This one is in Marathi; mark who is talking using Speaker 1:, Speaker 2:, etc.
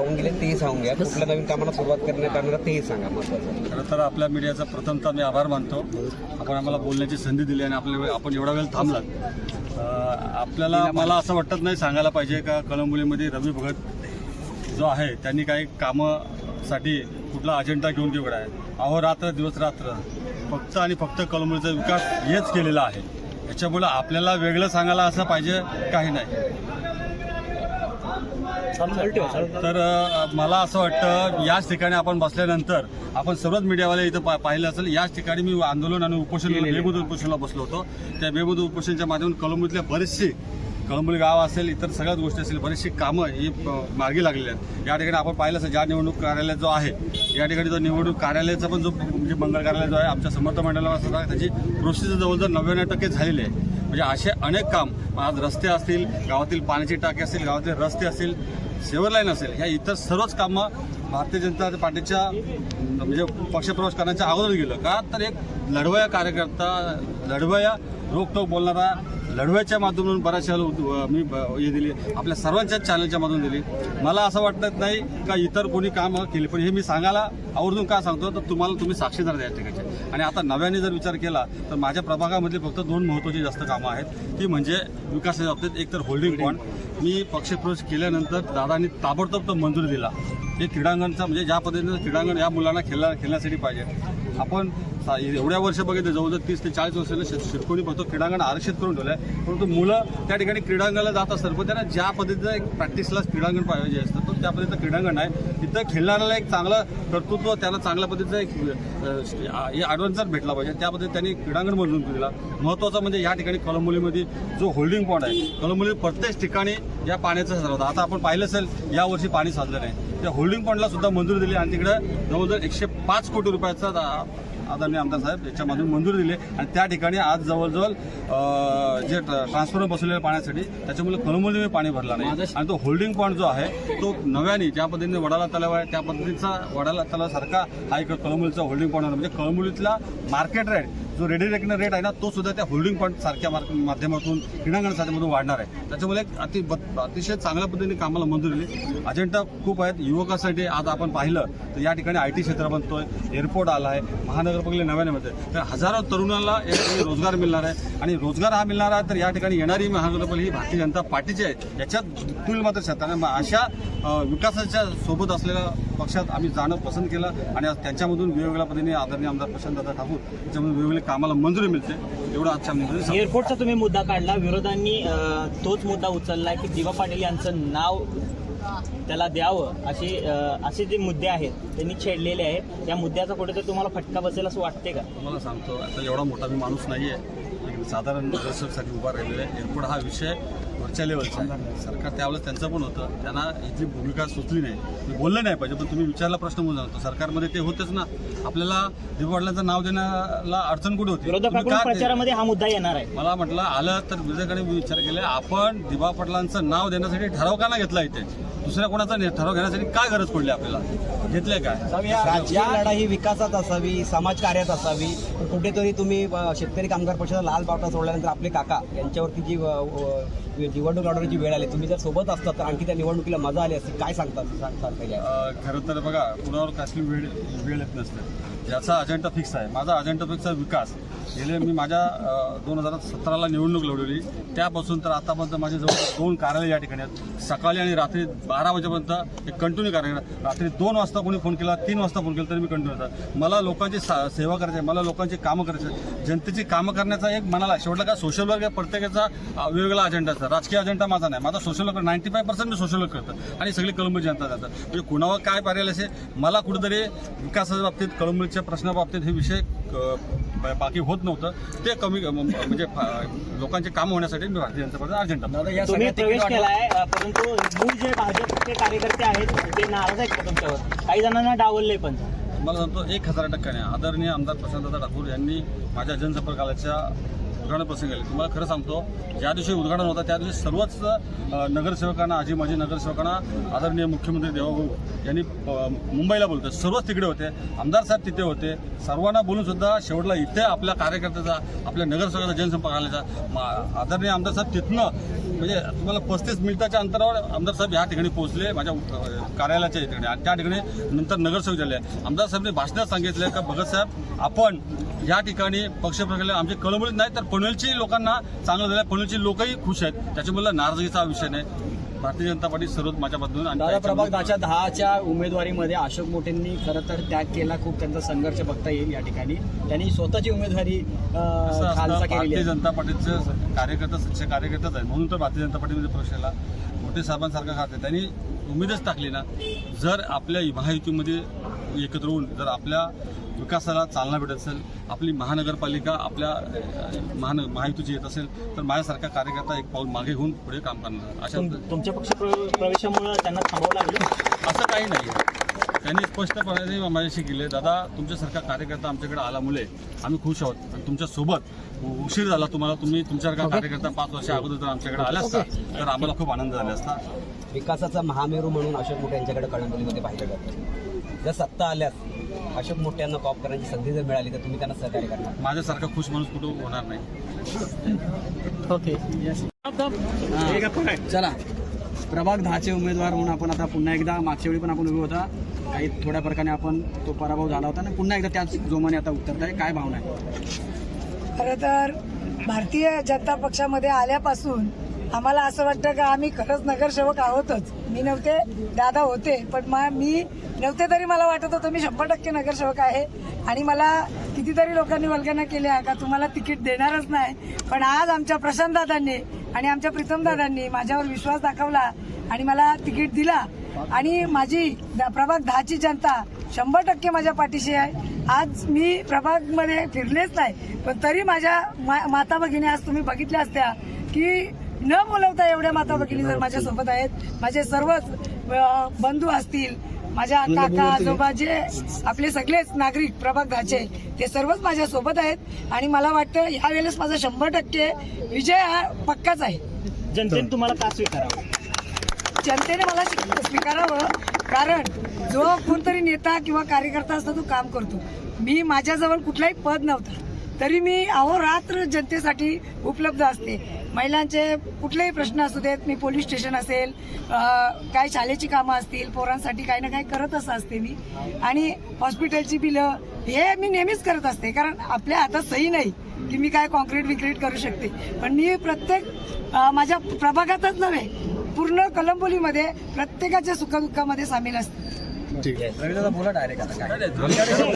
Speaker 1: राहून गेले तेही सांगून घ्या. कुठल्या नवीन कामाला सुरुवात करण्यात येणार आहे तेही सांगा महत्वाचं
Speaker 2: खरं तर आपल्या मीडियाचा प्रथमतः मी आभार मानतो. आपण आम्हाला बोलण्याची संधी दिली आणि आपल्या आपण एवढा वेळ थांबलात. आपल्याला मला असं वाटत नाही सांगायला पाहिजे का कळंबोलीमध्ये रवी भगत जो आहे त्यांनी काही कामासाठी कुठला अजेंडा घेऊन ठेवला आहे. अहोरात्र दिवस रात्र फक्त आणि फक्त कळंबोलीचा विकास हेच केलेला आहे. याच्यामुळं आपल्याला वेगळं सांगायला असं पाहिजे काही नाही. तर मला असं वाटतं याच ठिकाणी आपण बसल्यानंतर आपण सर्वच मीडियावाले इथं पा- पाहिलं असेल याच ठिकाणी मी आंदोलन आणि उपोषण बेमुद उपोषणाला बसलो होतो. त्या बेमुद उपोषणच्या माध्यमातून कळंबोलीतल्या बरेचसे कळंबोली गाव असेल इतर सगळ्याच गोष्टी असतील बरेचशी कामं ही मार्गी लागलेली आहेत. या ठिकाणी आपण पाहिलं असेल ज्या निवडणूक कार्यालय जो आहे या ठिकाणी जो निवडणूक कार्यालयाचा पण जो म्हणजे मंगळ कार्यालय जो आहे आमच्या समर्थ मंडळाला सुद्धा त्याची प्रोसेस जवळजवळ नव्याण्णव टक्के झालेली आहे. म्हणजे असे अनेक काम. आज रस्ते असतील गावातील पाण्याची टाकी असतील गावातील रस्ते असतील सेवर लाईन असेल ह्या इतर सर्वच कामं भारतीय जनता पार्टीच्या म्हणजे पक्षप्रवेश करण्याच्या अगोदर गेलं. का? तर एक लढवया कार्यकर्ता लढवया रोखटोक बोलणारा लढव्याच्या माध्यमातून बऱ्याचशा लोक- मी ब- हे दिली. आपल्या सर्वांच्याच चॅनलच्या माध्यमातून दिली. मला असं वाटत नाही का इतर कोणी कामं केले पण हे मी सांगायला आवर्जून का सांगतो तर तुम्हाला तुम्ही साक्षीदार द्या ठिकाणचे. आणि आता नव्याने जर विचार केला तर माझ्या प्रभागामधली फक्त दोन महत्त्वाची जास्त कामं आहेत. ती म्हणजे विकासाच्या बाबतीत एक तर होल्डिंग पॉईंट मी पक्षप्रवेश केल्यानंतर दादांनी ताबडतोब तो मंजुरी दिला. हे क्रीडांगणचा म्हणजे ज्या पद्धतीनं क्रीडांगण या मुलांना खेळला खेळण्यासाठी पाहिजे. आपण एवढ्या वर्ष बघितलं जवळजवळ तीस ते चाळीस वर्षाला शेत शिरकोणी क्रीडांगण आरक्षित करून ठेवलं आहे परंतु मुलं त्या ठिकाणी क्रीडांगणाला जात असतात पण त्यांना ज्या पद्धतीचं एक प्रॅक्टिसला क्रीडांगण पाहिजे असतं तो त्या पद्धतीचं क्रीडांगण आहे तिथं खेळणाऱ्याला एक चांगलं कर्तृत्व त्याला चांगल्या पद्धतीचं एक ॲडव्हान्सर भेटला पाहिजे. त्या पद्धतीने त्यांनी क्रीडांगण बनवून दिला. महत्त्वाचं म्हणजे या ठिकाणी कळंबोलीमध्ये जो होल्डिंग पॉईंट आहे कळंबोली प्रत्येक ठिकाणी या पाण्याचा साठा होता. आता आपण पाहिलं असेल यावर्षी पाणी साधलं नाही. त्या होल्डिंग पॉईंटला सुद्धा मंजुरी दिली आणि तिकडे जवळजवळ एकशे पाच कोटी रुपयाचा आदरणीय आमदार साहेब याच्यामधून मंजुरी दिली. आणि त्या ठिकाणी आज जवळजवळ जे ट्रान्सफॉर्मर बसवलेलं पाण्यासाठी त्याच्यामुळे कळंबोलीमध्ये पाणी भरला नाही. आणि तो होल्डिंग पॉईंट जो आहे तो नव्याने ज्या पद्धतीने वडाला तलाव आहे त्या पद्धतीचा वडाला तलावासारखा हा एक कळंबोलीचा होल्डिंग पॉईंट म्हणजे कळंबोलीतला मार्केट रेट जो रेडी रेकनर रेट आहे ना तो सुद्धा त्या होल्डिंग पॉईंट सारख्या माध्यमातून क्रीडांगण साध्यमातून वाढणार आहे. त्याच्यामुळे एक अति अतिशय चांगल्या पद्धतीने कामाला मंजुरी दिली अजेंडा खूप आहेत. युवकासाठी आज आपण पाहिलं तर या ठिकाणी आय टी क्षेत्र बनतोय एअरपोर्ट आला आहे महानगरपालिका नव्याने मिळते तर हजारो तरुणांना या ठिकाणी रोजगार मिळणार आहे. आणि रोजगार हा मिळणार आहे तर या ठिकाणी येणारी महानगरपालिका ही भारतीय जनता पार्टीची आहे. याच्यात तुल मात्र शेतात. अशा विकासाच्या सोबत असलेल्या पक्षात आम्ही जाणं पसंत केलं. आणि त्यांच्यामधून वेगवेगळ्या पद्धतीने आदरणीय आमदार प्रशांतदादा ठाकूर त्याच्यामधून वेगवेगळे कामाला मंजुरी मिळते. एवढं आजच्या.
Speaker 3: एअरपोर्टचा तुम्ही मुद्दा काढला. विरोधांनी तोच मुद्दा उचललाय की दिवा पाटील यांचं नाव त्याला द्यावं असे असे जे मुद्दे आहेत त्यांनी छेडलेले आहेत. या मुद्द्याचा कुठेतरी तुम्हाला फटका बसेल असं वाटते का?
Speaker 2: तुम्हाला सांगतो आता एवढा मोठा मी माणूस नाही आहे साधारण दर्शकसाठी उभा राहिलेला आहे. एअरपोर्ट हा विषय वरच्या लेवलचा सरकार त्यावेळेस त्यांचं पण होतं. त्यांना इथली भूमिका सुचली नाही. मी बोललं नाही पाहिजे पण तुम्ही विचारला प्रश्न म्हणून जातो सरकारमध्ये ते होतेच ना. आपल्याला दिवाळीचं नाव देण्याला अडचण कुठे होती?
Speaker 3: हा मुद्दा येणार आहे.
Speaker 2: मला म्हटलं आलं तर विजयकडे मी विचार केला. आपण दिवा पाटलांचं नाव देण्यासाठी ठराव का नाही घेतला इथे? दुसऱ्या कोणाचा ठराव घेण्यासाठी काय गरज पडली आपल्याला? घेतलंय काय?
Speaker 4: राजकीय लढा ही विकासात असावी समाजकार्यात असावी. पण कुठेतरी तुम्ही शेतकरी कामगार पक्षाचा लाल बावटा सोडल्यानंतर आपले काका यांच्यावरती जी निवडणूक लढवण्याची वेळ आली. तुम्ही जर सोबत असतात तर आणखी त्या निवडणुकीला मजा आली असती. काय सांगतात सांगता
Speaker 2: खरं तर बघा कुणावर कसली वेळ वेळ येत नसते. याचा अजेंडा फिक्स आहे माझा अजेंडा फिक्स आहे विकास. गेले मी माझ्या दोन हजार सतराला निवडणूक लढवली. त्यापासून तर आतापर्यंत माझे जवळ दोन कार्यालय या ठिकाणी आहेत. सकाळी आणि रात्री बारा वाजेपर्यंत एक कंटिन्यू कार्य रात्री दोन वाजता कोणी फोन केला तीन वाजता फोन केला तरी मी कंटिन्यू होता मला लोकांची सा- सेवा करायची आहे मला लोकांची कामं करायची आहे. जनतेची कामं करण्याचा एक मनाला आहे. शेवटला काय सोशल वर्क प्रत्येकाचा वेगवेगळा अजेंडा असतो. राजकीय अजेंडा माझा नाही. माझा social work ninety five percent मी सोशल वर्क करतो. आणि सगळी कळंबी जनता जातात. म्हणजे कुणावर काय पर्याय असेल मला कुठेतरी विकासाच्या बाबतीत कळंबीच्या प्रश्नाबाबतीत हे विषय बाकी होत नव्हतं. ते कमी म्हणजे लोकांचे काम होण्यासाठी मी भारतीय जनता अजेंडा
Speaker 3: तुम्ही प्रवेश केलाय परंतु मूळ जे भाजपचे कार्यकर्ते आहेत ते नाराज आहेत का तुमच्यावर? काही जणांना डावलले पण.
Speaker 2: मला सांगतो एक हजार टक्क्याने आदरणीय आमदार प्रशांतदा ठाकूर यांनी माझ्या जनसंपर्काच्या उद्घाटन प्रसंग आले तुम्हाला खरं सांगतो ज्या दिवशी उद्घाटन होतं त्या दिवशी सर्वच नगरसेवकांना आजी माजी नगरसेवकांना आदरणीय मुख्यमंत्री देवाभाऊ यांनी मुंबईला बोलतो सर्वच तिकडे होते. आमदार साहेब तिथे होते. सर्वांना बोलून सुद्धा शेवटला इथे आपल्या कार्यकर्त्याचा आपल्या नगरसेवकाचा जनसंपर्क आल्याचा मा- आदरणीय आमदार साहेब तिथनं म्हणजे तुम्हाला पस्तीस मिनिटाच्या अंतरावर आमदार साहेब ह्या ठिकाणी पोहोचले माझ्या कार्यालयाच्या ठिकाणी. आणि त्या ठिकाणी नंतर नगरसेवक झाले. आमदार साहेबने भाषणात सांगितलं का भगत साहेब आपण या ठिकाणी पक्षप्रकारे आमचे कळमळीत नाही तर पनवेलची लोकांना चांगलं झालं पनवेलची लोकही खुश आहेत. त्याच्यामुळे नाराजगीचा विषय नाही. भारतीय जनता पार्टी सर्वच माझ्या आणि
Speaker 5: दादा प्रभाग दहाच्या दहाच्या उमेदवारीमध्ये अशोक मोठेंनी खरं तर त्याग केला. खूप त्यांचा संघर्ष बघता येईल या ठिकाणी. त्यांनी स्वतःची उमेदवारी
Speaker 2: भारतीय
Speaker 5: आहे.
Speaker 2: जनता पार्टीचे कार्यकर्ता सच्चे कार्यकर्ताच आहेत. म्हणून तर भारतीय जनता पार्टीमध्ये केला. मोठे साहेबांसारखा खाते. त्यांनी उमेदच टाकली ना. जर आपल्या महायुतीमध्ये एकत्र होऊन जर आपल्या विकासाला चालना भेटत असेल आपली महानगरपालिका आपल्या महान महायुतीची येत असेल तर माझ्यासारखा कार्यकर्ता एक पाऊल मागे घेऊन पुढे काम करणार. अशा
Speaker 3: तुम- तुमच्या पक्ष प्र- प्रवेशामुळे त्यांना थांबावं लागलं?
Speaker 2: असं काही नाही. त्यांनी स्पष्टपणे माझ्याशी केले दादा तुमच्यासारखा कार्यकर्ता आमच्याकडे आल्यामुळे आम्ही खुश आहोत आणि तुमच्यासोबत उशीर झाला तुम्हाला. तुम्ही तुमच्यासारखा कार्यकर्ता पाच वर्षा अगोदर जर आमच्याकडे आला असता तर आम्हाला खूप आनंद झाला असता.
Speaker 4: विकासाचा महामेरू म्हणून अशोक मोठे यांच्याकडे कळंबोलीमध्ये पाहिलं जातं जर सत्ता आल्यास अशोक मोठे यांना कॉप करण्याची संधी जर मिळाली तर तुम्ही त्यांना सहकार्य करणार.
Speaker 2: माझ्यासारखा खुश माणूस कुठं होणार नाही.
Speaker 3: ओके.
Speaker 5: हा. चला. प्रभाग दहाचे उमेदवार म्हणून आपण आता पुन्हा एकदा मागच्या वेळी पण आपण उभे होता. काही थोड्या प्रकारे आपण तो पराभव झाला होता आणि पुन्हा एकदा त्याच जोमाने आता उतरताय काय भावना आहे?
Speaker 6: खरं तर भारतीय जनता पक्षामध्ये आल्यापासून आम्हाला असं वाटतं का आम्ही खरंच नगरसेवक आहोतच. मी नव्हते दादा होते पण मा मी नव्हते तरी मला वाटत होतं मी शंभर टक्के नगरसेवक आहे. आणि मला कितीतरी लोकांनी वल्गना केल्या का तुम्हाला तिकीट देणारच नाही. पण आज आमच्या प्रशांत दादांनी आणि आमच्या प्रीतम दादांनी माझ्यावर विश्वास दाखवला आणि मला तिकीट दिला. आणि माझी द- प्रभाग दहाची जनता शंभर टक्के माझ्या पाठीशी आहे. आज मी प्रभागमध्ये फिरलेच नाही. पण तरी माझ्या मा- माता भगिनी आज तुम्ही बघितल्या असत्या की न बोलवता एवढ्या माता भगिनी जर माझ्यासोबत आहेत माझे सर्वच बंधू असतील माझ्या काका आजोबा जे आपले सगळेच नागरिक प्रभाग दहाचे ते सर्वच माझ्या सोबत आहेत आणि मला वाटतं यावेळेस माझा शंभर टक्के विजय हा पक्काच आहे.
Speaker 3: जनतेने तुम्हाला का स्वीकारावं?
Speaker 6: जनतेने मला स्वी- स्वीकारावं कारण जो कोणतरी नेता किंवा कार्यकर्ता असतो तो काम करतो. मी माझ्याजवळ कुठलाही पद नव्हता. तरी मी अहोरात्र जनतेसाठी उपलब्ध असते. महिलांचे कुठलेही प्रश्न असू देत मी पोलीस स्टेशन असेल काय शाळेची कामं असतील पोरांसाठी काही ना काही करतच असते मी. आणि हॉस्पिटलची बिलं हे मी नेहमीच करत असते कारण आपल्या हातात सही नाही की मी काय कॉन्क्रीट विक्रीट करू शकते. पण मी प्रत्येक माझ्या प्रभागातच नव्हे पूर्ण कलंबोलीमध्ये प्रत्येकाच्या सुखदुःखामध्ये सामील असते.
Speaker 5: रवी दादा बोला डायरेक्ट आता काय?